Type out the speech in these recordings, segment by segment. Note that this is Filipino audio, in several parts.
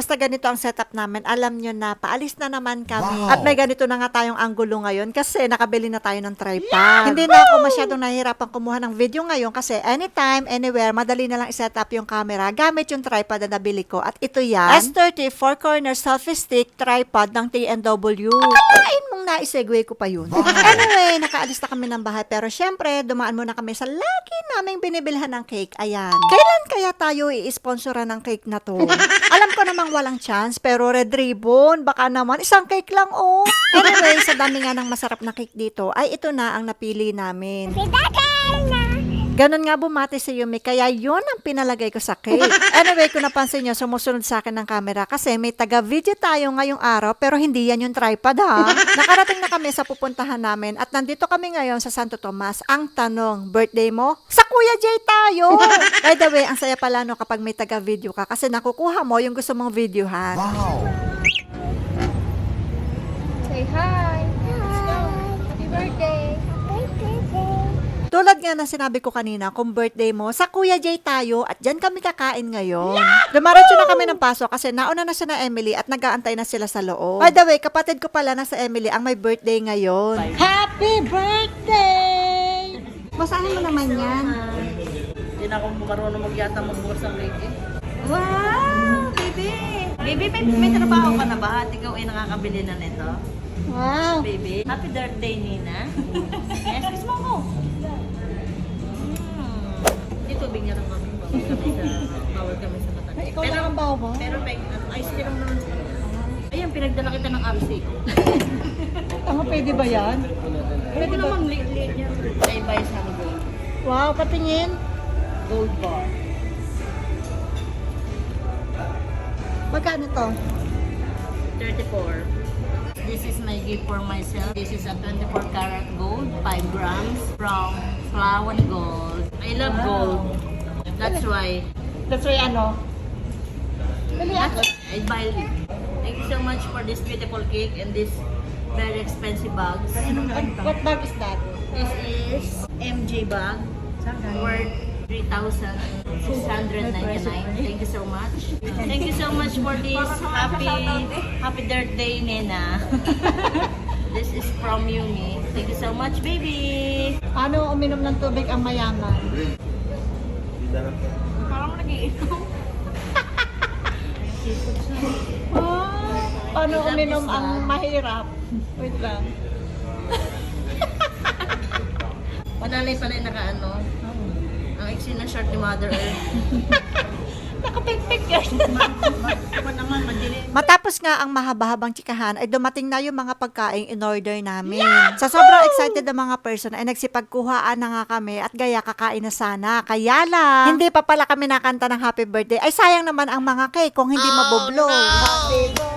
basta ganito ang setup namin. Alam nyo na, paalis na naman kami. At may ganito na nga tayong anggulo ngayon kasi nakabili na tayo ng tripod. Hindi na ako masyadong nahihirapan kumuha ng video ngayon kasi anytime, anywhere, madali na lang iset up yung camera gamit yung tripod na nabili ko. At ito yan, S30 4-corner selfie stick tripod ng TNW. Akalain mong naisegue ko pa yun. anyway, nakaalis na kami ng bahay pero syempre, dumaan muna kami sa lagi naming binibilhan ng cake. Ayan. Kailan kaya tayo i-sponsoran ng cake na to? Alam ko namang walang chance pero red ribbon, baka naman isang cake lang oh. Anyway, sa dami nga ng masarap na cake dito, ay ito na ang napili namin. Ganon nga bumati si Yumi, kaya yun ang pinalagay ko sa cake. Anyway, kung napansin nyo, sumusunod sa akin ng camera kasi may taga-video tayo ngayong araw pero hindi yan yung tripod ha. Nakarating na kami sa pupuntahan namin at nandito kami ngayon sa Santo Tomas. Ang tanong, birthday mo? Sa Kuya Jay tayo! By the way, ang saya pala no kapag may taga-video ka kasi nakukuha mo yung gusto mong videohan. Say hi. Let's go. Happy birthday. Tulad nga na sinabi ko kanina, kung birthday mo, sa Kuya Jay tayo at dyan kami kakain ngayon. Dumaretso na kami ng paso kasi nauna na siya na Emily at nag-aantay na sila sa loob. By the way, kapatid ko pala na sa Emily ang may birthday ngayon. Happy birthday! Basahin mo naman yan. Hindi na ako marunong magyata magbukas ng cake eh. Wow, baby. Baby, may, may trabaho ka na ba? At ikaw ay nakakabili na nito? Wow. Baby, happy birthday, Nina. yes, kiss mo ko. Tubig niya lang kami. Bawal kami sa, bawal kami sa ikaw lang ang baho mo? Pero may ano, ice lang naman. Ayan, pinagdala kita ng RC. Tama, pwede ba yan? Pwede naman liit-liit niya. Ay, buy sa gold. Wow, patingin. Gold bar. Magkano to? 34. This is my gift for myself. This is a 24 karat gold, 5 grams from Flower Gold. I love gold. That's why. That's why ano? That's why I buy it. Thank you so much for this beautiful cake and this very expensive bags. What bag is that? This is MJ bag worth 3,699. Thank you so much. Thank you so much for this happy happy birthday, Nena. this is from Yumi. Thank you so much, baby. Paano uminom ng tubig ang mayaman? Parang nag-iinom. Paano Is that uminom ang mahirap? Wait lang. Panalay pala yung naka-ano. Iksi ng shirt ni Mother Earth. Nakapikpik yan. Naman. Matapos nga ang mahaba-habang tsikahan ay dumating na yung mga pagkain in order namin. Sa sobrang excited ng mga person ay nagsipagkuhaan na nga kami at gaya kakain na sana. Kaya lang, hindi pa pala kami nakanta ng happy birthday. Ay sayang naman ang mga cake kung hindi mabublog. Happy birthday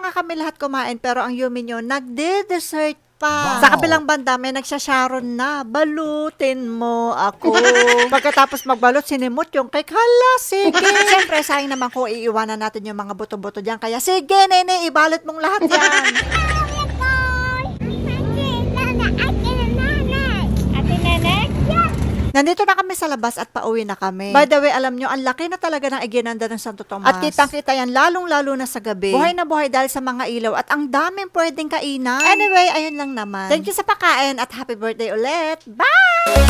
na nga kami lahat kumain pero ang Yumi nyo nagde-dessert pa. Sa kabilang banda may nagsasharon na, balutin mo ako. Pagkatapos magbalot, sinimot yung cake. Hala, sige. Siyempre, sayang naman ko iiwanan natin yung mga buto-buto dyan. Kaya sige, nene, ibalot mong lahat yan. Nandito na kami sa labas at pauwi na kami. By the way, alam nyo, ang laki na talaga ng iginanda ng Santo Tomas. At kitang-kita yan, lalong-lalo na sa gabi. Buhay na buhay dahil sa mga ilaw at ang daming pwedeng kainan. Anyway, ayun lang naman. Thank you sa pakain at happy birthday ulit. Bye!